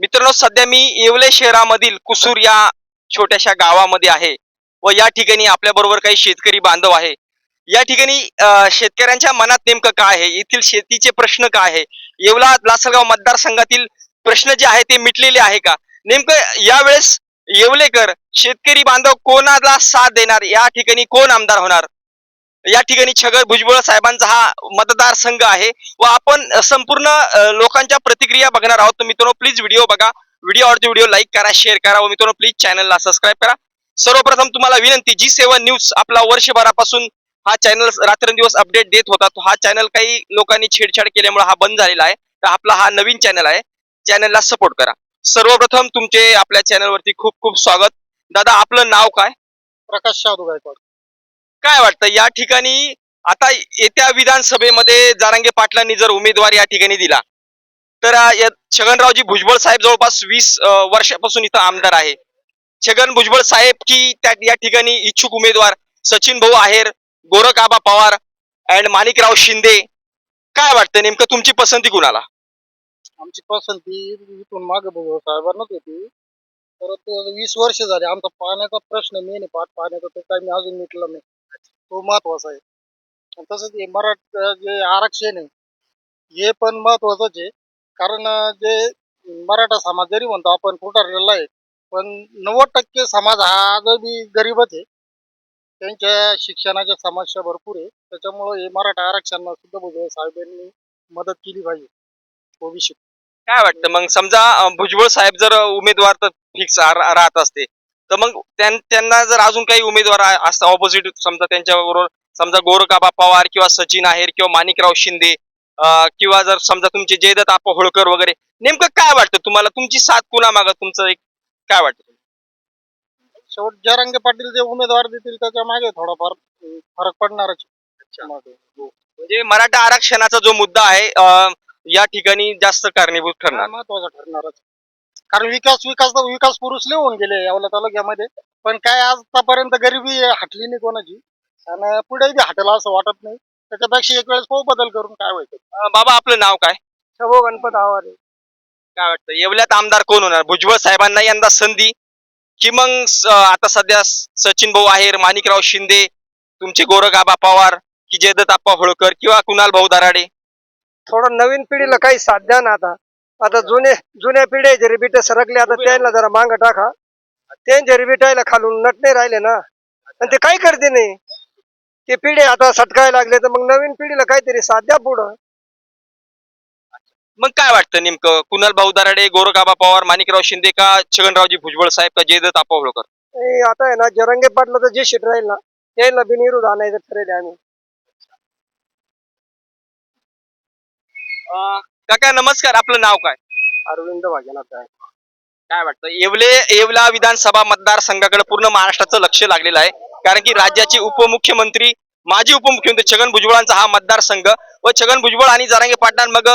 मित्रांनो सध्या मी येवले शहरामधील कुसूर या छोट्याशा गावामध्ये आहे व या ठिकाणी आपल्या बरोबर काही शेतकरी बांधव आहे. या ठिकाणी शेतकऱ्यांच्या मनात नेमकं काय आहे? येथील शेतीचे प्रश्न काय आहे? येवला लासलगाव मतदारसंघातील प्रश्न जे आहे ते मिटलेले आहे का? नेमकं यावेळेस येवलेकर शेतकरी बांधव कोणाला साथ देणार? या ठिकाणी कोण आमदार होणार? या ठिकाणी छगन भुजबळ साहेबांचा हा मतदारसंघ आहे व आपण संपूर्ण लोकांच्या प्रतिक्रिया बघणार आहोत. तर मित्रांनो प्लीज व्हिडिओ बघा. व्हिडिओ आवडते व्हिडिओ लाईक करा शेअर करा व मित्रांनो प्लीज चॅनलला सबस्क्राईब करा. सर्वप्रथम तुम्हाला विनंती जी सेवन न्यूज आपला वर्षभरापासून हा चॅनल रात्रंदिवस अपडेट देत होता. तो हा चॅनल काही लोकांनी छेडछाड केल्यामुळे हा बंद झालेला आहे. तर आपला हा नवीन चॅनल आहे. चॅनलला सपोर्ट करा. सर्वप्रथम तुमचे आपल्या चॅनलवरती खूप खूप स्वागत. दादा आपलं नाव काय? प्रकाश शाहू गायकवाड. काय वाटतं? या ठिकाणी आता येत्या विधानसभेमध्ये जारांगे पाटलांनी जर उमेदवार या ठिकाणी दिला तर छगनरावजी भुजबळ साहेब जवळपास वीस वर्षापासून इथं आमदार आहे. छगन भुजबळ साहेब की त्या या ठिकाणी इच्छुक उमेदवार सचिन भाऊ आहेर गोरख आबा पवार अँड माणिकराव शिंदे. काय वाटतं? नेमकं तुमची पसंती कुणाला? आमची पसंती इथून मागे साहेबांनाच होती परत वीस वर्ष झाले आमचा पाण्याचा प्रश्न मेन आहे पाण्याचा तो काही मी अजून मिटला नाही. तो महत्त्वाचा आहे. आणि तसंच हे मराठा जे आरक्षण आहे हे पण महत्वाचंच आहे. कारण जे मराठा समाज जरी म्हणतो आपण फुटारलेला आहे पण नव्वद टक्के समाज हा आजही गरीबच आहे. त्यांच्या शिक्षणाच्या समस्या भरपूर आहे. त्याच्यामुळे हे मराठा आरक्षणाला सुद्धा भुजबळ साहेबांनी मदत केली पाहिजे. ओबीसी काय वाटतं? मग समजा भुजबळ साहेब जर उमेदवार तर फिक्स राहत असते. तर मग त्यां- त्यांना जर अजून काही उमेदवार आ- असं ऑपोजिट समजा त्यांच्याबरोबर समजा गोरखाबा पवार किंवा सचिन आहेर किंवा माणिकराव शिंदे किंवा जर समजा तुमचे जयदत्त आपा होळकर वगैरे नेमकं काय वाटतं तुम्हाला? तुमची साथ कुणा माग तुमचं एक काय वाटतं शेवट जरांगे पाटील जे उमेदवार देतील त्याच्यामागे थोडाफार फरक पडणारच. म्हणजे मराठा आरक्षणाचा जो मुद्दा आहे या ठिकाणी जास्त कारणीभूत ठरणार. महत्त्वाचा ठरणारच. कारण विकास विकास तर विकास पुरुष होऊन गेले यावल्या तालुक्यामध्ये. पण काय आजपर्यंत गरिबी हटली नाही कोणाची? आणि पुढे बी हटला असं वाटत नाही. त्याच्यापेक्षा एक वेळेस पाहू बदल करून काय व्हायचं बाबा आपलं नाव काय? शभो गणपत आवारे. काय वाटतं? येवल्यात आमदार कोण होणार? भुजबळ साहेबांना यंदा संधी. की मग आता सध्या सचिन भाऊ आहेर माणिकराव शिंदे तुमचे गोरगाबा पवार की जयदत्त आप्पा होळकर किंवा कुणाल भाऊ दराडे? थोडं नवीन पिढीला काही साध्या ना आता. आता जुने जुन्या पिढ्याचे रिबीट सरकले आता त्यांना जरा मांग टाका. त्यांच्या रिबीटायला खालून नट नाही राहिले ना आणि ते काही करते नाही? ते पिढे आता सटकायला लागले तर मग नवीन पिढीला काहीतरी साध्या पुढं. मग काय वाटतं नेमकं? कुणाल भाऊ दराडे गोरगाबा पवार माणिकराव शिंदे का छगनरावजी भुजबळ साहेब का जयदत्त आणि आता आहे ना जरंगे पाटलं तर जे शिट राहील ना त्याला बिनविरोध आणायचं ठरेल आम्ही. अं, काका नमस्कार. आपलं नाव काय? अरविंद भाग्यनाथ आहे. काय वाटतं? येवले येवला विधानसभा मतदारसंघाकडे पूर्ण महाराष्ट्राचं लक्ष लागलेलं आहे. कारण की राज्याचे उपमुख्यमंत्री माजी उपमुख्यमंत्री छगन भुजबळांचा हा मतदारसंघ व छगन भुजबळ आणि जारांगे पाटलां मग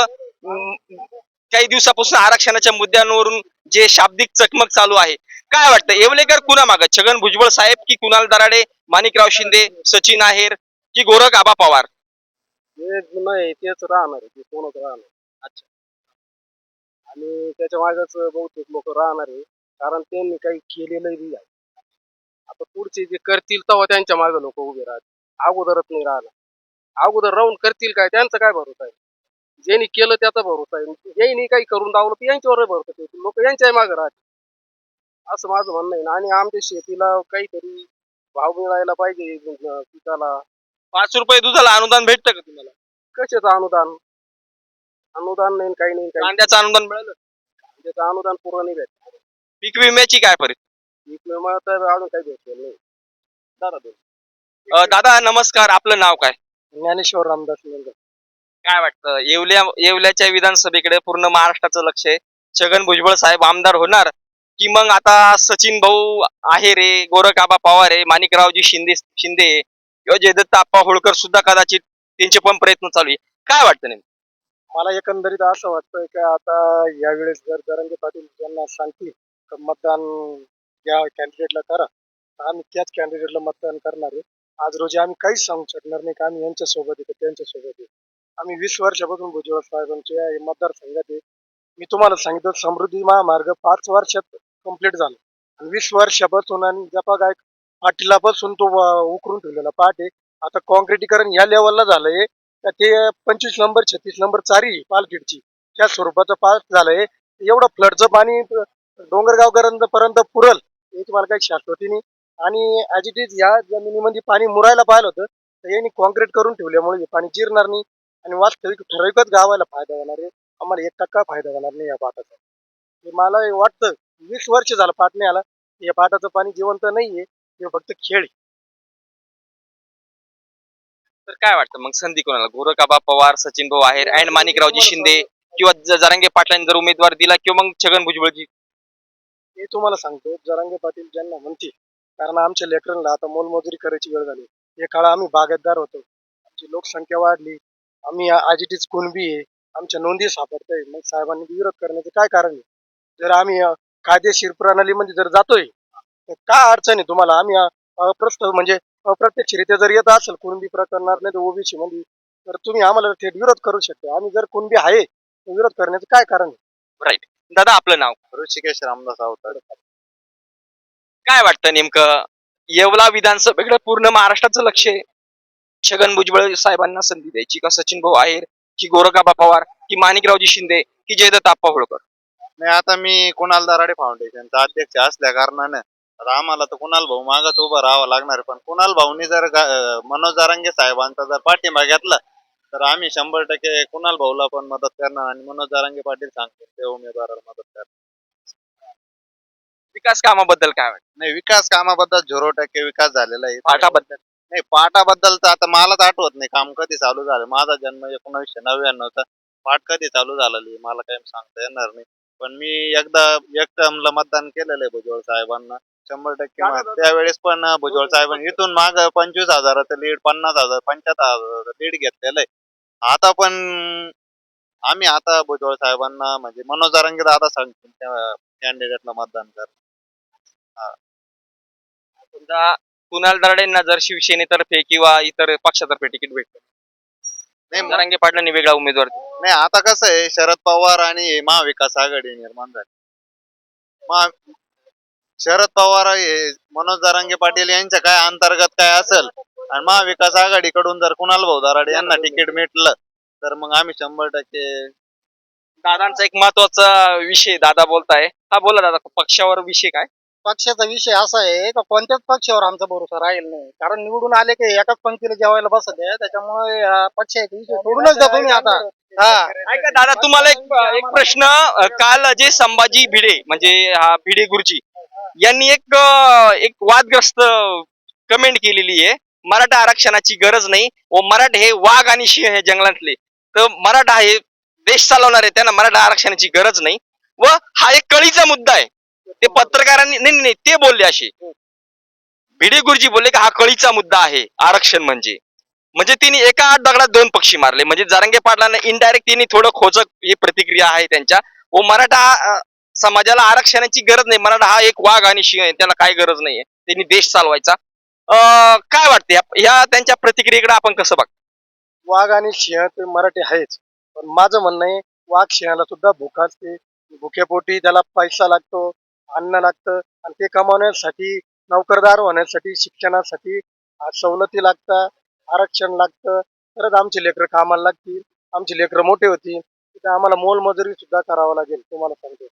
काही दिवसापासून आरक्षणाच्या मुद्द्यांवरून जे शाब्दिक चकमक चालू आहे. काय वाटतं? येवलेकर कुणा माग छगन भुजबळ साहेब की कुणाल दराडे माणिकराव शिंदे सचिन आहेर की गोरख आबा पवार? हे जुनं आहे तेच राहणार आहे ते कोणच राहणार अच्छा. आणि त्याच्या मागच बहुतेक लोक राहणार आहे. कारण त्यांनी काही केलेलं बी आहे. आता पुढचे जे करतील तेव्हा त्यांच्या मागे लोक उभे राहतील. अगोदरच नाही राहणार. अगोदर राहून करतील काय? त्यांचा काय भरोसा आहे? ज्यांनी केलं त्याचा भरोसा आहे. यांनी काही करून दावलं तर यांच्यावर भरोसा ठेवतील लोक यांच्याही मागे राहतील. असं माझं म्हणणं आहे आणि आमच्या शेतीला काहीतरी भाव मिळायला पाहिजे. पिकाला. पाच रुपये दुधाला अनुदान भेटतं का तुम्हाला? कशाचं अनुदान? अनुदान नाही काही नाही काही कांद्याचं अनुदान मिळालं? त्याचं अनुदान पूर्ण नाही भेटत पीक विम्याची काय परिस्थिती? पीक विमा तर अजून काही भेटलेलं नाही. दादा अं, दादा नमस्कार. आपलं नाव काय? ज्ञानेश्वर रामदास लिंग काय वाटतं? येवल्या येवल्याच्या विधानसभेकडे पूर्ण महाराष्ट्राचं लक्ष आहे. छगन भुजबळ साहेब आमदार होणार. की मग आता सचिन भाऊ आहे रे गोरखाबा पवार आहे माणिकरावजी शिंदे शिंदे आहे, किंवा जयदत्त आप्पा होळकर सुद्धा कदाचित त्यांचे पण प्रयत्न चालू आहे. काय वाटतं नेमकं? मला एकंदरीत असं वाटतंय की आता यावेळेस जर जरंगे पाटील यांना सांगतील तर मतदान या कॅन्डिडेटला करा तर आम्ही त्याच कॅन्डिडेटला मतदान करणार आहे. आज रोजी आम्ही काहीच सांगू शकणार नाही का आम्ही यांच्यासोबत येतो त्यांच्यासोबत येतो आम्ही वीस वर्षापासून भुजबळ साहेबांच्या मतदारसंघात आहे. मी तुम्हाला सांगितलं समृद्धी महामार्ग पाच वर्षात कंप्लीट झाला. आणि वीस वर्षापासून आणि जपा गायक पाटीलापासून तो उकरून ठेवलेला पाट आहे. आता कॉन्क्रिटीकरण या लेवलला झालंय. ते पंचवीस नंबर छत्तीस नंबर चारी पालखीडची त्या स्वरूपाचं पाट झालंय. एवढं फ्लडचं पाणी डोंगरगावपर्यंत पर्यंत पुरल हे तुम्हाला काही होती नाही. आणि ॲज इट इज या जमिनीमध्ये पाणी मुरायला पाहिलं होतं तर यांनी कॉन्क्रीट करून ठेवल्यामुळे हे पाणी जिरणार नाही. आणि वास्तविक ठराविकच गावाला फायदा होणार आहे. आम्हाला एक टक्का फायदा होणार नाही या पाटाचा हे मला वाटतं वीस वर्ष झालं पाट नाही आला या पाटाचं पाणी जिवंत नाहीये हे फक्त खेळ आहे. तर काय वाटतं? मग संधी कोणाला? गोरखाबा पवार सचिन भाऊ आहेर अँड माणिकरावजी शिंदे किंवा ज- जरांगे पाटलांनी जर उमेदवार दिला किंवा मग छगन भुजबळजी. हे तुम्हाला सांगतो जरांगे पाटील ज्यांना म्हणतील कारण आमच्या लेकरांना आता मोलमजुरी करायची वेळ झाली. हे काळ आम्ही बागायतदार होतो. आमची लोकसंख्या वाढली. आम्ही आज इट इज कुणबी आहे. आमच्या नोंदी सापडतंय. मग साहेबांनी विरोध करण्याचं काय कारण आहे? जर आम्ही अं, कायदेशीर प्रणालीमध्ये जर जातोय तर काय अडचण आहे तुम्हाला? आम्ही अं, अप्रस्त म्हणजे अप्रत्यक्षरित्या जर येत असेल कुणबी प्रकरणात नाही तर ओबीसी मध्ये तर तुम्ही आम्हाला थेट विरोध करू शकता. आम्ही जर कुणबी आहे तर विरोध करण्याचं काय कारण आहे? दादा आपलं नाव? ऋषिकेश रामदास अवतार. काय वाटतं नेमकं? येवला विधानसभेकडे पूर्ण महाराष्ट्राचं लक्ष आहे. छगन भुजबळ साहेबांना संधी द्यायची का? सचिन भाऊ आहेर की गोरखाबा पवार की माणिकरावजी शिंदे की जयदत्त आप्पा होळकर? नाही आता मी कुणाल दराडे फाउंडेशनचा अध्यक्ष असल्या कारणाने आता आम्हाला तर कुणाल भाऊ मागच उभं राहावं लागणार. पण कुणाल भाऊनी जर मनोज जारंगे साहेबांचा जर पाठिंबा घेतला तर आम्ही शंभर टक्के कुणाल भाऊला पण मदत करणार आणि मनोज जारंगे पाटील सांगतील ते उमेदवाराला मदत करणार. विकास कामाबद्दल काय वाटतं? नाही विकास कामाबद्दल झिरो टक्के विकास झालेला आहे. पाठाबद्दल? नाही पाटाबद्दल तर आता मलाच आठवत नाही. काम कधी चालू झालं? माझा जन्म एकोणीसशे नव्याण्णवचा पाठ कधी चालू झालेली आहे, मला काही सांगता येणार नाही. पण मी एकदा एक टर्मला मतदान केलेलं आहे भुजबळ साहेबांना. शंभर टक्के. त्यावेळेस पण भुजबळ साहेबांनी इथून माग पंचवीस हजाराचं लीड पन्नास हजार पंच्याहत्तर हजाराचं लीड घेतलेलं आहे आता पण आम्ही आता भुजबळ साहेबांना म्हणजे मनोज जारंगे दादा सांगतील त्या कॅन्डिडेटला मतदान कर. समजा कुणाल दराडेंना जर शिवसेनेतर्फे किंवा इतर पक्षातर्फे तिकीट भेटलं. नाही मग- जरांगे पाटलांनी वेगळा उमेदवार दिला. नाही आता कसं आहे शरद पवार आणि महाविकास आघाडी निर्माण झाली. महा शरद पवार हे मनोज दारांगे पाटील यांच्या काय अंतर्गत काय असेल आणि महाविकास आघाडीकडून जर कुणाल भाऊ दराडे यांना तिकीट भेटलं तर मग आम्ही शंभर टक्के दादांचा एक महत्त्वाचा विषय दादा बोलताय. हा बोला दादा पक्षावर विषय काय? पक्षाचा विषय असा आहे का कोणत्याच पक्षावर आमचा भरोसा राहील नाही. कारण निवडून आले की एकाच पंक्तीला जेवायला बसत आहे त्याच्यामुळे पक्षाचा विषय सोडूनच द्या तुम्ही आता. हा. ऐका दादा तुम्हाला एक एक प्रश्न काल जे संभाजी भिडे म्हणजे हा भिडे गुरुजी यांनी एक एक वादग्रस्त कमेंट केलेली आहे. मराठा आरक्षणाची गरज नाही व मराठे हे वाघ आणि सिंह हे जंगलातले. तर मराठा हे देश चालवणार आहे त्यांना मराठा आरक्षणाची गरज नाही. व हा एक कळीचा मुद्दा आहे. ते पत्रकारांनी नाही नाही, ते बोलले असे. भिडे गुरुजी बोलले की हा कळीचा मुद्दा आहे आरक्षण म्हणजे. म्हणजे तिने एका आठ दगडात दोन पक्षी मारले. म्हणजे जारंगे पाटलांना इनडायरेक्ट तिने थोडं खोचक ही प्रतिक्रिया आहे त्यांच्या. व मराठा समाजाला आरक्षणाची गरज नाही. मराठा हा एक वाघ आणि सिंह आहे. त्याला काय गरज नाहीये. त्यांनी देश चालवायचा. अं, काय वाटते या- त्यांच्या प्रतिक्रियेकडे आपण कसं बघतो वाघ आणि सिंह ते मराठी आहेच. पण माझं म्हणणं आहे वाघ सिंहाला सुद्धा भूक असते. भुकेपोटी त्याला पैसा लागतो अन्न लागतं आणि ते कमावण्यासाठी नोकरदार होण्यासाठी शिक्षणासाठी सवलती लागतात आरक्षण लागतं. तरच आमचे लेकरं कामाला लागतील आमचे लेकरं मोठे होतील. तिथे आम्हाला मोलमजुरी सुद्धा करावं लागेल तुम्हाला सांगतो.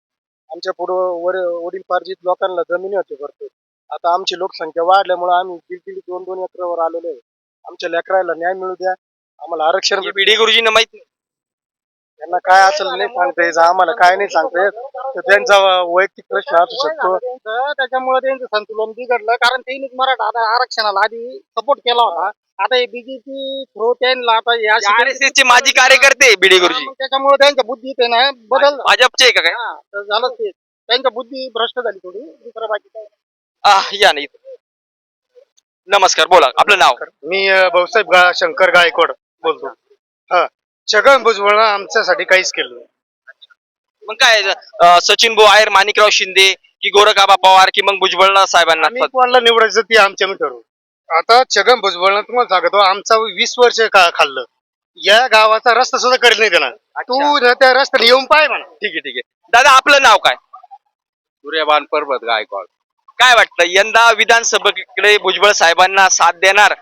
आमच्या पुढं वर वडील पार्जित लोकांना जमिनी होते भरपूर. आता आमची लोकसंख्या वाढल्यामुळे आम्ही दीड दीड दोन दोन एकरावर आलेलो आहे. आमच्या लेकराला न्याय मिळू द्या. आम्हाला आरक्षण भिडे गुरुजींना माहीत नाही. त्यांना काय असेल नाही सांगता यायचं आम्हाला काय नाही सांगता येत. तर त्यांचा वैयक्तिक प्रश्न असू शकतो. त्याच्यामुळे त्यांचं संतुलन बिघडलं कारण त्यांनी मराठा आता आरक्षणाला आधी सपोर्ट केला होता. आता हे बीजेपी थ्रू त्यांना आता हे आर एस चे माजी कार्यकर्ते भिडे गुरुजी. त्याच्यामुळे त्यांच्या बुद्धीत आहे ना बदल भाजपचे आहे का काय? हा, तर झालं ते. त्यांच्या बुद्धी भ्रष्ट झाली थोडी. दुसरं बाकी काय. आह, या नाही नमस्कार बोला आपलं नाव? मी अ, भाऊसाहेब गा शंकर गायकवाड बोलतो. हा छगन भुजबळ आमच्यासाठी काहीच केलं नाही. मग काय अं, सचिन भाऊ आहेर माणिकराव शिंदे की गोरखाबा पवार की मग भुजबळ साहेबांना आम्ही कोणाला निवडायचं ते आमच्या मी ठरवू. आता छगन भुजबळनं तुम्हाला सांगतो आमचा वीस वर्ष का खाल्लं. या गावाचा रस्ता सुद्धा करीत नाही त्याला तू न त्या रस्त्याने येऊन पाय म्हणा. ठीक आहे ठीक आहे. दादा आपलं नाव काय? सूर्यबान पर्वत गायकवाड. काय वाटतं यंदा विधानसभेकडे भुजबळ साहेबांना साथ देणार?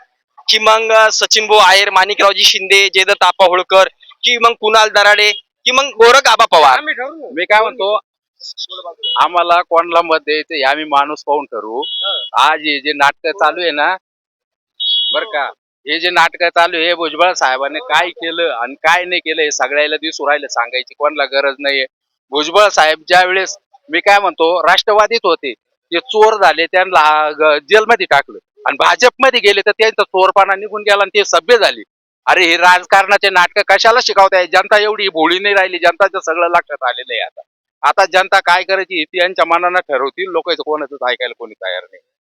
की मग सचिन भाऊ आयर माणिकरावजी शिंदे जयदत्त आपा होळकर की मग कुणाल दराडे की मग गोरख आबा पवार? आम्ही ठरवू. मी काय म्हणतो आम्हाला कोणाला मत द्यायचं हे आम्ही माणूस पाहून ठरवू. आज हे जे नाटक चालू आहे ना बर का? हे. जे नाटक चालू हे भुजबळ साहेबांनी काय केलं आणि काय नाही केलं हे सगळ्याला दिसू राहिलं सांगायची कोणाला गरज नाहीये. भुजबळ साहेब ज्या वेळेस मी काय म्हणतो राष्ट्रवादीत होते ते चोर झाले त्यांना जेलमध्ये टाकलं. आणि भाजपमध्ये गेले तर त्यांचा चोरपणा निघून गेला आणि ते सभ्य झाली. अरे हे राजकारणाचे नाटक कशाला शिकवताय? जनता एवढी भोळी नाही राहिली जनताचं सगळं लक्षात आलेलं आहे आता. आता जनता काय करायची ती यांच्या मनानं ठरवतील. लोकांचं कोणाचंच ऐकायला कोणी तयार नाही. हा.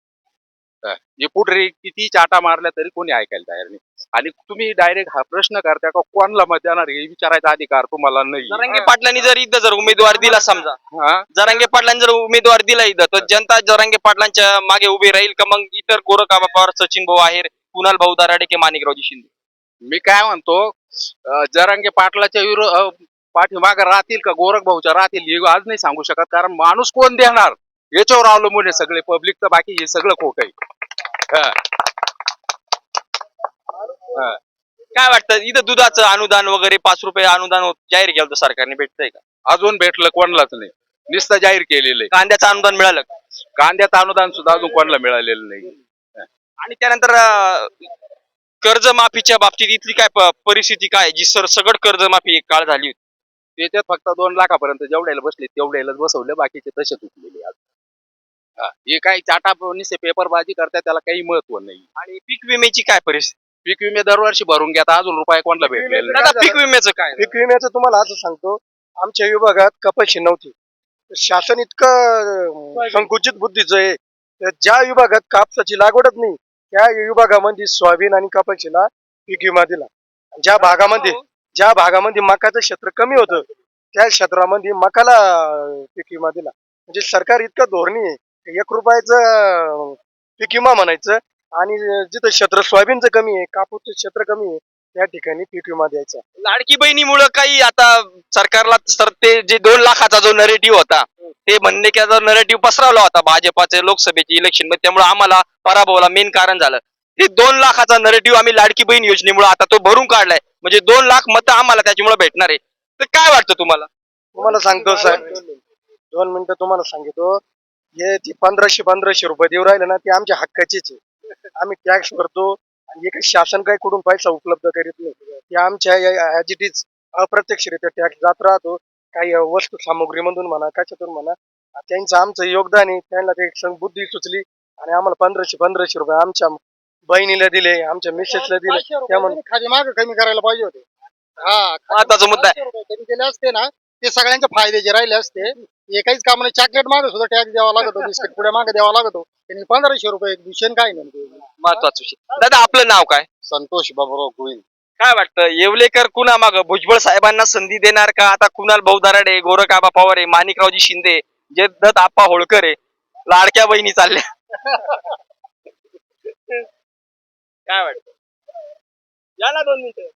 जे पुढे किती चाटा मारल्या तरी कोणी ऐकायला तयार नाही. आणि तुम्ही डायरेक्ट हा प्रश्न करता का कोणाला मत देणार हे विचारायचा अधिकार तुम्हाला नाही. जरांगे पाटलांनी जर इथं जर उमेदवार दिला समजा हा? जरांगे पाटलांनी जर उमेदवार दिला इथं तर जनता जरांगे पाटलांच्या मागे उभी राहील का मग इतर गोरख आबा पवार सचिन भाऊ आहेर कुणाल भाऊ दराडे की माणिकरावजी शिंदे? मी काय म्हणतो अं, जरांगे पाटलाच्या विरोध पाठीमाग राहतील का गोरख भाऊच्या राहतील हे आज नाही सांगू शकत कारण माणूस कोण देणार? याच्यावर अवलंबून आहे सगळे. पब्लिक तर बाकी हे सगळं खोट आहे. हा. काय वाटतं? इथं दुधाचं अनुदान वगैरे पाच रुपये अनुदान होत- जाहीर केलं होतं सरकारने. भेटतंय का? अजून भेटलं कोणालाच नाही. नुसतं जाहीर केलेलं आहे. कांद्याचं अनुदान मिळालं का? कांद्याचं अनुदान सुद्धा अजून कोणाला मिळालेलं नाही. आणि त्यानंतर अं, कर्जमाफीच्या बाबतीत इथली काय प- परिस्थिती काय जी सर सगळं कर्जमाफी एक काळ झाली होती. त्याच्यात फक्त दोन लाखापर्यंत जेवढ्याला बसले तेवढ्यालाच बसवले बाकीचे तसेच उठलेले आज. हा. काही चाटा निसे पेपरबाजी करतात त्याला काही महत्त्व नाही. आणि पीक विम्याची काय परिस्थिती? पीक विमे दरवर्षी भरून घेता अजून रुपये कोणाला भेटलेले नाही. दादा पीक विम्याचं काय? पीक विम्याचं तुम्हाला असं सांगतो आमच्या विभागात कपाशी नव्हती. शासन इतकं अं, संकुचित बुद्धीचं आहे. तर ज्या विभागात कापसाची लागवडच नाही त्या विभागामध्ये सोयाबीन आणि कपाशीला पीक विमा दिला. ज्या भागामध्ये ज्या भागामध्ये मकाचं क्षेत्र कमी होतं त्या क्षेत्रामध्ये मकाला अं, पीक विमा दिला. म्हणजे सरकार इतकं धोरणी आहे. एक रुपयाचं पीक विमा म्हणायचं. आणि जिथं क्षेत्र सोयाबीनचं कमी आहे कापूसचं क्षेत्र कमी आहे त्या ठिकाणी पीक विमा द्यायचा. लाडकी बहिणीमुळं काही आता सरकारला सर ते जे दोन लाखाचा जो नरेटिव्ह होता ते म्हणणे की जो नरेटिव्ह पसरवला होता. भाजपाचे लोकसभेची इलेक्शनमध्ये त्यामुळे आम्हाला पराभवाला मेन कारण झालं. ते दोन लाखाचा नरेटिव्ह आम्ही लाडकी बहीण योजनेमुळे आता तो भरून काढलाय. म्हणजे दोन लाख मतं आम्हाला त्याच्यामुळे भेटणार आहे. तर काय वाटतं तुम्हाला? तुम्हाला सांगतो साहेब. दोन मिनिटं तुम्हाला सांगतो हे ती पंधराशे पंधराशे रुपये देऊ राहिले ना ते आमच्या हक्काचेच आहे. आम्ही टॅक्स भरतो आणि काही शासन काही कुठून पैसा उपलब्ध करीत नाही. ते आमच्या ऍज इट इज अप्रत्यक्षरित्या टॅक्स जात राहतो. काही वस्तू सामुग्रीमधून म्हणा कशातून म्हणा त्यांचं आमचं योगदान आहे. त्यांना ते बुद्धी सुचली आणि आम्हाला पंधराशे पंधराशे रुपये आमच्या बहिणीला दिले आमच्या मिसेसला दिले. त्यामुळे खाली माग कमी करायला पाहिजे होते. हा महत्त्वाचा मुद्दा कमी केले असते ना ते सगळ्यांचे फायद्याचे राहिले असते एकाच कामाने चॉकलेट मागे सुद्धा टॅक्स द्यावा लागतो बिस्किट पुढे मागे द्यावा लागतो. त्यांनी पंधराशे रुपये विषय काय नेमके? महत्वाचं विषय. दादा आपलं नाव काय? संतोष बाबूराव गोविंद काय वाटतं येवलेकर कुणा माग भुजबळ साहेबांना संधी देणार का? आता कुणाल भाऊ दराडे गोरख आबा पवार माणिकरावजी शिंदे जे दत्त आप्पा होळकर आहे लाडक्या बहिणी चालल्या. काय वाटतं? या ना दोन मिनिटं.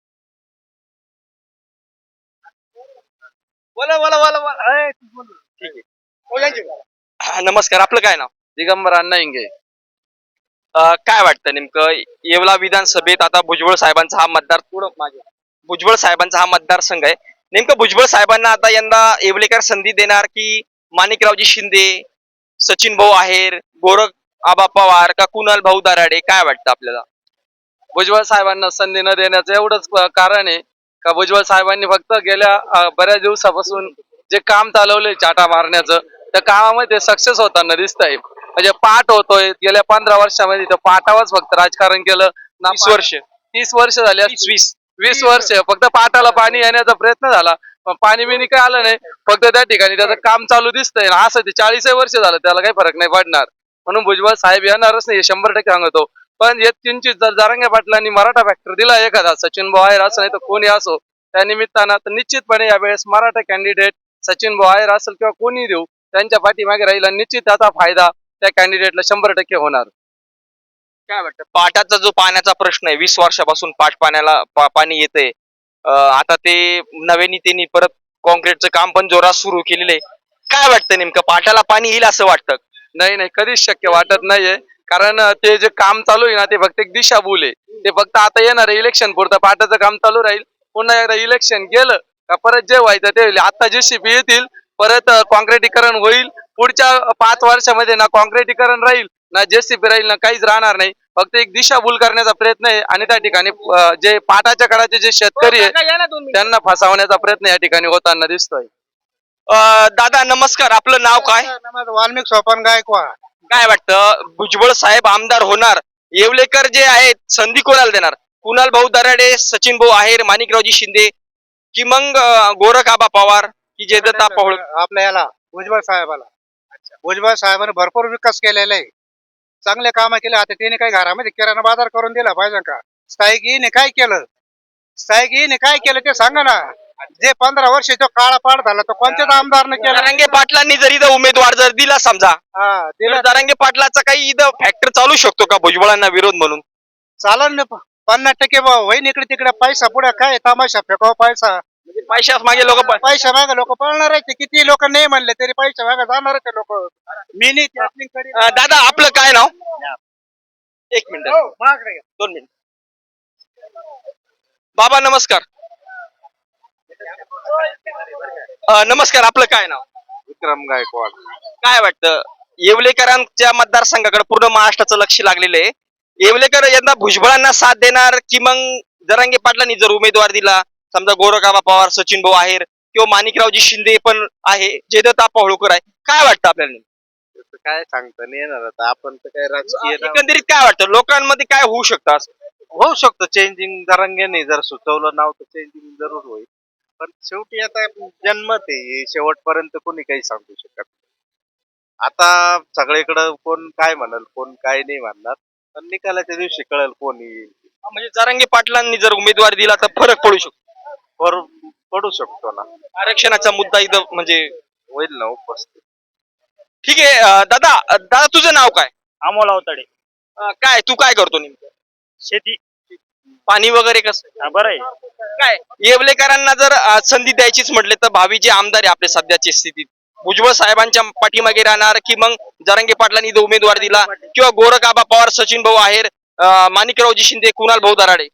बोला बोला बोला बोला. नमस्कार आपलं काय नाव? दिगंबर अण्णा इंगे काय वाटतं नेमकं? येवला विधानसभेत आता भुजबळ साहेबांचा हा मतदार पुढं मागे. भुजबळ साहेबांचा हा मतदारसंघ आहे. नेमकं भुजबळ साहेबांना आता यंदा येवलेकर संधी देणार की माणिकरावजी शिंदे सचिन भाऊ आहेर गोरख आबा पवार का कुणाल भाऊ दराडे? काय वाटतं आपल्याला? भुजबळ साहेबांना संधी न देण्याचं एवढंच कारण आहे का भुजबळ साहेबांनी फक्त गेल्या बऱ्याच दिवसापासून जे काम चालवलंय चाटा मारण्याचं त्या कामामध्ये सक्सेस होताना दिसत आहे म्हणजे पाठ होतोय गेल्या पंधरा वर्षामध्ये तर पाठावरच फक्त राजकारण केलं. वीस वर्ष. तीस वर्ष झाली वीस. वीस वर्ष. फक्त पाटाला पाणी येण्याचा प्रयत्न झाला. पण पाणी बिनी काय आलं नाही. फक्त त्या ठिकाणी त्याचं काम चालू दिसतंय. असं ते चाळीसही वर्ष झालं त्याला काही फरक नाही पडणार. म्हणून भुजबळ साहेब येणारच नाही हे शंभर टक्के सांगतो. पण हे किंचित जर जारंगे पाटलांनी मराठा फॅक्टर दिला एखादा सचिन भाऊ असं नाही तर कोणी असो त्या निमित्तानं तर निश्चितपणे यावेळेस मराठा कॅन्डिडेट सचिन आहेर असेल किंवा कोणी देऊ त्यांच्या पाठीमागे राहील निश्चित त्याचा फायदा त्या कॅन्डिडेटला शंभर टक्के होणार. काय वाटतं? पाटाचा जो पाण्याचा प्रश्न आहे वीस वर्षापासून पाट पाण्याला पा- पाणी येतंय. अं, आता ते नव्याने त्यांनी परत कॉन्क्रीटचं काम पण जोरात सुरू केलेलं आहे. काय वाटतं नेमकं? पाटाला पाणी येईल असं वाटतं? नाही नाही कधीच शक्य वाटत नाहीये. कारण ते जे काम चालू आहे ना ते फक्त एक दिशाभूल आहे. ते फक्त आता येणार इलेक्शन पुरतं पाटाचं काम चालू राहील. पुन्हा एकदा इलेक्शन गेलं का परत जे व्हायचं ते होईल. आता जे शिपी येतील परत कॉन्क्रिटीकरण होईल. पुढच्या पाच वर्षामध्ये ना कॉन्क्रिटीकरण राहील ना जेसीबी राहील ना काहीच राहणार नाही. फक्त एक दिशाभूल करण्याचा प्रयत्न आहे आणि त्या ठिकाणी जे पाटाच्या काळाचे जे शेतकरी आहे त्यांना फसवण्याचा प्रयत्न या ठिकाणी होताना दिसतोय. दादा नमस्कार. आपलं नाव काय? वाल्मिक सोपान गायकवाड. काय वाटतं? भुजबळ साहेब आमदार होणार. येवलेकर जे आहेत संधी कोणाला देणार? कुणाल भाऊ दराडे सचिन भाऊ आहेर माणिकरावजी शिंदे कि मग अं, गोरख आबा पवार? की जयदत्त होळकर आपल्या याला भुजबळ साहेबाला. भुजबळ साहेबांनी भरपूर विकास केलेला आहे. चांगले काम केले आता त्याने काही घरामध्ये किराणा बाजार करून दिला पाहिजे का? स्थायिकीने काय केलं? स्थायिकीने काय केलं ते सांगा ना. जे पंधरा वर्ष तो काळा पाड झाला तो कोणत्याच आमदारने केला जरांगे पाटलांनी जर इथं उमेदवार जर दिला समजा दिला. जरांगे पाटलाचा काही इथं फॅक्टर चालू शकतो का भुजबळांना विरोध म्हणून? चालन ना पन्नास टक्के होईन इकडे तिकडे पैसा पुढे काय तमाशा फेकाव पैसा. पैशाच मागे लोक पैसा मागे लोक पळणार आहेत. किती लोक नाही म्हणले तरी पैसा मागे जाणार आहेत लोक. मी नाही दादा आपलं काय नाव? एक मिनिट. हो. दोन मिनिट. बाबा नमस्कार. अं, नमस्कार आपलं काय नाव? विक्रम गायकवाड. काय वाटतं? येवलेकरांच्या मतदारसंघाकडे पूर्ण महाराष्ट्राचं लक्ष लागलेलं आहे. येवलेकर यंदा भुजबळांना साथ देणार की मग जरांगे पाटलांनी जर उमेदवार दिला समजा गोरखाबा पवार सचिन भाऊ आहेर किंवा माणिकरावजी शिंदे पण आहे जयदत्त आप्पा होळकर आहे. काय वाटतं आपल्याला काय सांगता नाही येणार आता. आपण तर काय राजकीय नाव- एकंदरीत काय वाटतं? लोकांमध्ये काय होऊ शकतं असं? होऊ शकतं. चेंजिंग जरांग्याने जर सुचवलं नाव तर चेंजिंग जरूर होईल. पण शेवटी आता जन्मत आहे. शेवटपर्यंत कोणी काही सांगू शकत नाही. आता सगळीकडं कोण काय म्हणल कोण काय नाही म्हणणार. पण निकालाच्या दिवशी कळेल कोण येईल. म्हणजे जरांगे पाटलांनी जर उमेदवार दिला तर फरक पडू शकतो. वर पडू शकतो ना. आरक्षणाचा मुद्दा इथं म्हणजे होईल ना उपस्थित. ठीक आहे अं, दादा अं, दादा तुझं नाव काय? अमोल अवताडे. अं, काय तू काय करतो नेमकं? शेती. पाणी वगैरे कसं? हा, बरं आहे. काय येवलेकरांना जर अं, संधी द्यायचीच म्हटले तर भावी जे आमदार आहे आपल्या सध्याच्या स्थितीत भुजबळ साहेबांच्या पाठीमागे राहणार की मग जरांगे पाटलांनी इथं उमेदवार दिला किंवा गोरख आबा पवार सचिन भाऊ आहेर अं, माणिकरावजी शिंदे कुणाल भाऊ दराडे?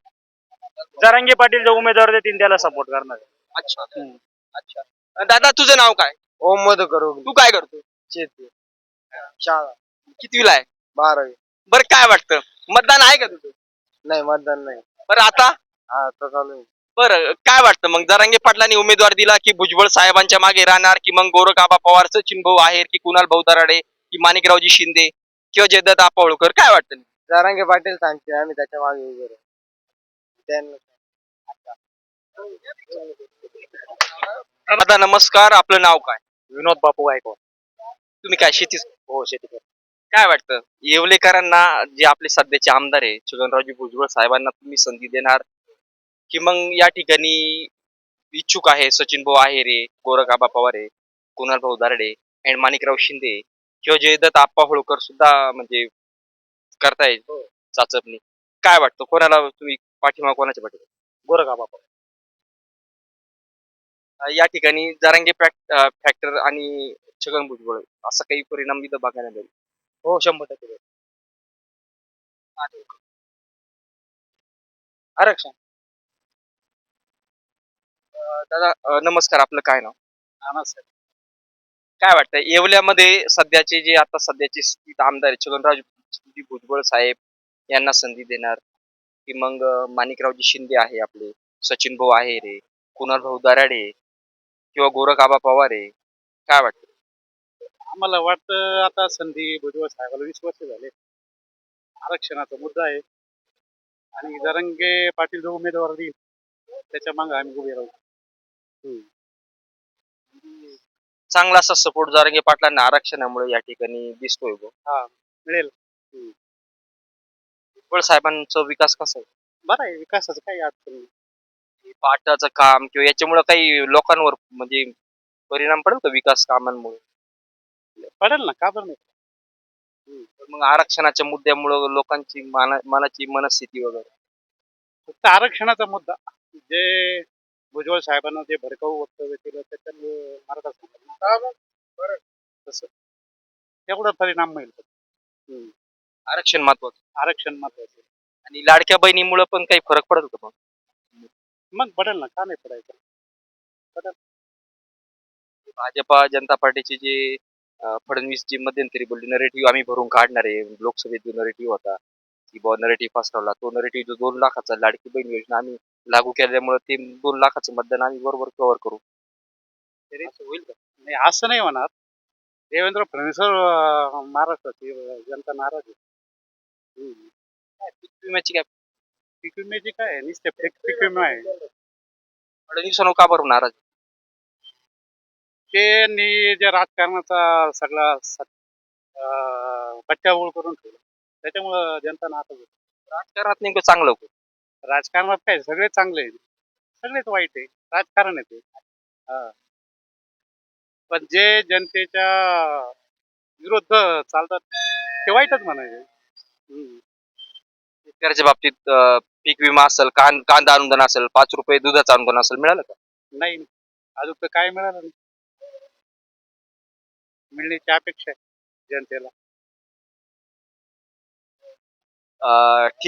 जरांगे पाटील जो उमेदवार देतील त्याला सपोर्ट करणार. अच्छा. दादा तुझं नाव काय? ओम मध करू तू काय करतो शेती. शाळा. कितवीला आहे? बारावी. बरं काय वाटतं? मतदान आहे का तुझं? नाही मतदान नाही. बरं आता? हा तर चालू आहे. बरं काय वाटतं? मग जरांगे पाटलांनी उमेदवार दिला की भुजबळ साहेबांच्या मागे राहणार की मग गोरख आबा पवार सचिन भाऊ आहेर की कुणाल भाऊ दराडे की माणिकरावजी शिंदे किंवा जयदत्त आप्पा होळकर काय वाटतं? जारांगे पाटील सांगते आम्ही त्याच्यामागे उभे राहू. दादा नमस्कार. आपलं नाव काय? विनोद बापू गायकवाड. तुम्ही काय शेतीच हो शेती करतो. काय वाटतं? येवलेकरांना जे आपले सध्याचे आमदार आहे छगनरावजी भुजबळ साहेबांना तुम्ही संधी देणार? की मग या ठिकाणी इच्छुक आहे सचिन भाऊ आहेरे गोरख आबा पवार आहे कुणाल भाऊ दारडे अँड माणिकराव शिंदे किंवा जयदत्त आप्पा होळकर सुद्धा म्हणजे करताय चाचपणी. काय वाटतं? कोणाला तुम्ही पाठिंबा कोणाच्या पाठिंबा गोरखा बापू. अं, या ठिकाणी जारांगे फॅक्टर आणि छगन भुजबळ असा काही परिणाम इथं बघायला मिळेल. हो शंभर टक्के आरक्षण. अं, दादा अं, नमस्कार आपलं काय नाव? नानासाहेब. काय वाटतं येवल्यामध्ये सध्याचे जे आता सध्याचे स्थित आमदार आहेत, छगनराज भुजबळ साहेब यांना संधी देणार की मग माणिकरावजी शिंदे आहे आपले सचिन भाऊ आहे रे कुणाल भाऊ दराडे किंवा गोरख आबा पवार आहे काय वाटतं? आम्हाला वाटतं आता संधी भुजबळ साहेबाला वीस वर्ष झाले. आरक्षणाचा मुद्दा आहे. आणि जरंगे पाटील जो उमेदवार देईल त्याच्यामागे आम्ही उभे राहू. चांगला असा सपोर्ट जारंगे पाटलांना आरक्षणामुळे या ठिकाणी दिसतोय बुवा. मिळेल. भुजबळ साहेबांचा विकास कसा आहे? बरं आहे विकासाचं काही अडचण नाही. पाटाचं काम किंवा याच्यामुळे काही लोकांवर म्हणजे परिणाम पडेल का विकास कामांमुळे? पडेल ना का बरं नाही? तर मग आरक्षणाच्या मुद्द्यामुळे लोकांची माना मनाची मनस्थिती वगैरे? फक्त आरक्षणाचा मुद्दा. जे भुजबळ साहेबांना जे भडकाऊ वक्तव्य केलं त्याच्यामुळे मराठा समाजाला तसं. तेवढा परिणाम मिळतो आरक्षण महत्वाचं. आरक्षण महत्वाचं. आणि लाडक्या बहिणीमुळे पण काही फरक पडत का? मग मग पडेल ना का नाही पडायचं? भाजपा जनता पार्टीचे जे अं, फडणवीस जी मध्यंतरी बोलली नरेटिव्ह आम्ही भरून काढणार आहे. लोकसभेत जो नरेटिव्ह होता की बुवा नरेटिव्ह पसरवला तो नरेटिव्ह जो दोन लाखाचा लाडकी बहीण योजना आम्ही लागू केल्यामुळे ते दोन लाखाचं मतदान आम्ही बरोबर कव्हर करू. तरी असं होईल का? नाही असं नाही होणार. देवेंद्र फडणवीसवर महाराष्ट्राची जनता नाराज आहे. पीक विम्याची काय पीक विम्याची काय आहे? नुसते पीक पीक विमा आहे का बरं नाराज त्यांनी जे राजकारणाचा सगळा बच्चाबोळ करून ठेवला त्याच्यामुळं जनता नाराज आहे. राजकारणात नेमकं चांगलं होतं. राजकारणात काय सगळे चांगले आहे सगळेच वाईट आहे राजकारण आहे ते हा. पण जे जनतेच्या विरुद्ध चालतात ते वाईटच म्हणायचे. शेतकऱ्याच्या बाबतीत अं, पीक विमा असेल कां कांदा अनुदान असेल पाच रुपये दुधाचं अनुदान असेल मिळालं का? नाही अजून तर काय मिळालं नाही. मिळण्याची अपेक्षा आहे जनतेला. अं, ठीक.